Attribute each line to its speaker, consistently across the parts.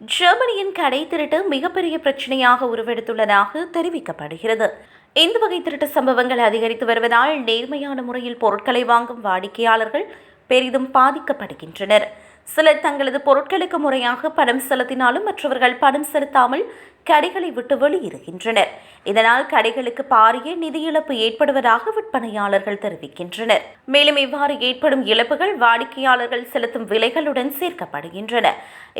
Speaker 1: ஜெர்மனியின் கடை திருட்டு மிகப்பெரிய பிரச்சனையாக உருவெடுத்துள்ளதாக தெரிவிக்கப்படுகிறது. இந்த வகை திருட்டு சம்பவங்கள் அதிகரித்து வருவதால் நேர்மையான முறையில் பொருட்களை வாங்கும் வாடிக்கையாளர்கள் பெரிதும் பாதிக்கப்படுகின்றனர். சிலர் தங்களது பொருட்களுக்கு முறையாக பணம் செலுத்தினாலும் மற்றவர்கள் பணம் செலுத்தாமல் கடைகளை விட்டு வெளியேறுகின்றனர். இதனால் கடைகளுக்கு பாரிய நிதி இழப்பு ஏற்படுவதாக விற்பனையாளர்கள் தெரிவிக்கின்றனர். மேலும் இவ்வாறு ஏற்படும் இழப்புகள் வாடிக்கையாளர்கள் செலுத்தும் விலைகளுடன் சேர்க்கப்படுகின்றன.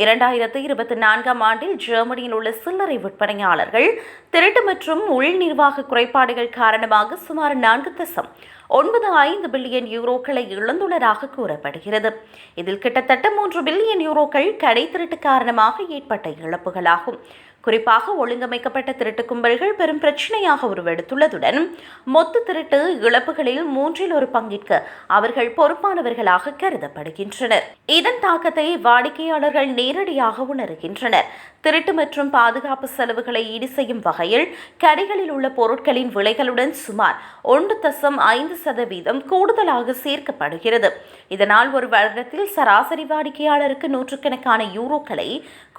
Speaker 1: இரண்டாயிரத்து இருபத்தி நான்காம் ஆண்டில் ஜெர்மனியில் உள்ள சில்லறை விற்பனையாளர்கள் திருட்டு மற்றும் உள் நிர்வாக குறைபாடுகள் காரணமாக சுமார் நான்கு தசம் ஒன்பது ஐந்து பில்லியன் யூரோக்களை இழந்துள்ளதாக கூறப்படுகிறது. இதில் கிட்டத்தட்ட மூன்று பில்லியன் யூரோக்கள் கடை திருட்டு காரணமாக ஏற்பட்ட இழப்புகளாகும். குறிப்பாக ஒழுங்கமைக்கப்பட்ட திருட்டு கும்பல்கள் பெரும் பிரச்சனையாக உருவெடுத்துள்ளதுடன் மொத்த திருட்டு இழப்புகளில் மூன்றில் ஒரு பங்கிற்கு அவர்கள் பொறுப்பானவர்களாக கருதப்படுகின்றனர். இதன் தாக்கத்தை வாடிக்கையாளர்கள் நேரடியாக உணர்கின்றனர். திருட்டு மற்றும் பாதுகாப்பு செலவுகளை ஈடு செய்யும் வகையில் கடைகளில் உள்ள பொருட்களின் விலைகளுடன் சுமார் ஒன்று தசம் ஐந்து சதவீதம் கூடுதலாக சேர்க்கப்படுகிறது. இதனால் ஒரு வருடத்தில் சராசரி வாடிக்கையாளருக்கு நூற்றுக்கணக்கான யூரோக்களை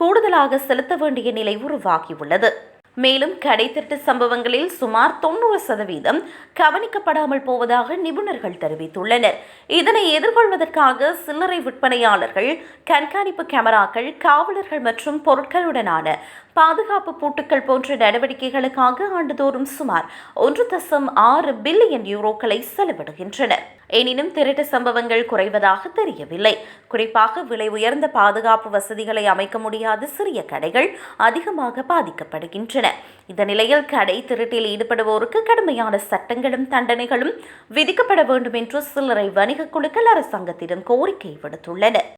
Speaker 1: கூடுதலாக செலுத்த வேண்டிய நிலை உருவாகியுள்ளது மேலும் கடைத்திருட்டு சம்பவங்களில் சுமார் தொண்ணூறு சதவீதம் கவனிக்கப்படாமல் போவதாக நிபுணர்கள் தெரிவித்துள்ளனர். இதனை எதிர்கொள்வதற்காக சில்லறை விற்பனையாளர்கள் கண்காணிப்பு கேமராக்கள் காவலர்கள் மற்றும் பொருட்களுடனான பாதுகாப்பு பூட்டுக்கள் போன்ற நடவடிக்கைகளுக்காக ஆண்டுதோறும் சுமார் ஒன்று தசம் ஆறு பில்லியன் யூரோக்களை செலவிடுகின்றனர். எனினும் திருட்டு சம்பவங்கள் குறைவதாக தெரியவில்லை. குறிப்பாக விலை உயர்ந்த பாதுகாப்பு வசதிகளை அமைக்க முடியாத சிறிய கடைகள் அதிகமாக பாதிக்கப்படுகின்றன. இந்த நிலையில் கடை திருட்டில் ஈடுபடுவோருக்கு கடுமையான சட்டங்களும் தண்டனைகளும் விதிக்கப்பட வேண்டும் என்று சில்லறை வணிக குழுக்கள் அரசாங்கத்திடம் கோரிக்கை விடுத்துள்ளன.